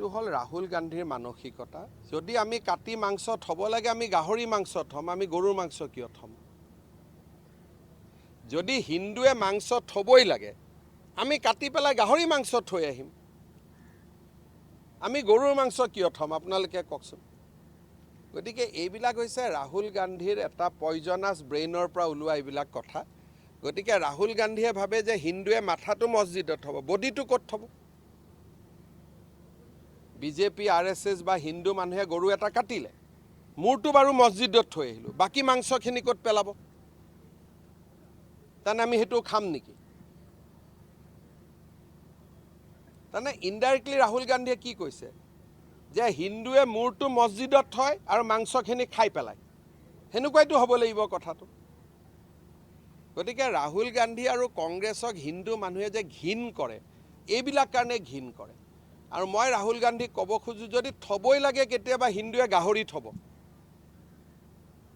এইটো হ'ল ৰাহুল গান্ধীৰ মানসিকতা। যদি আমি কাটি মাংস থ'ব লাগে আমি গাহৰি মাংস থ'ম আমি গৰুৰ মাংস কিয় থ'ম? যদি হিন্দুৱে মাংস থ'বই লাগে আমি কাটি পেলাই গাহৰি মাংস থৈ আহিম। আমি গৰুৰ মাংস কিয় থ'ম? আপোনালোকে কওকচোন। গতিকে এইবিলাক হৈছে ৰাহুল গান্ধীৰ এটা পয়জনাছ ব্ৰেইনৰ পৰা ওলোৱা এইবিলাক কথা। গতিকে ৰাহুল গান্ধীয়ে ভাবে যে হিন্দুৱে মাথাটো মছজিদত থ'ব বডিটো ক'ত থ'ব? বিজেপি আৰ এছ এছ বা হিন্দু মানুহে গৰু এটা কাটিলে। মূৰটো বাৰু মছজিদত থৈ আহিলোঁ। বাকী মাংসখিনি ক'ত পেলাব? তাৰমানে আমি সেইটো খাম নেকি? তাৰমানে ইনডাইৰেক্টলি ৰাহুল গান্ধীয়ে কি কৈছে? যে হিন্দুৱে মূৰটো মছজিদত থয় আৰু মাংসখিনি খাই পেলায়। সেনেকুৱাইতো হ'ব লাগিব কথাটো। গতিকে ৰাহুল গান্ধী আৰু কংগ্ৰেছক হিন্দু মানুহে যে ঘীণ কৰে এইবিলাক কাৰণে ঘীণ কৰে। আৰু মই ৰাহুল গান্ধীক ক'ব খোজোঁ যদি থ'বই লাগে কেতিয়াবা হিন্দুৱে গাহৰি থ'ব।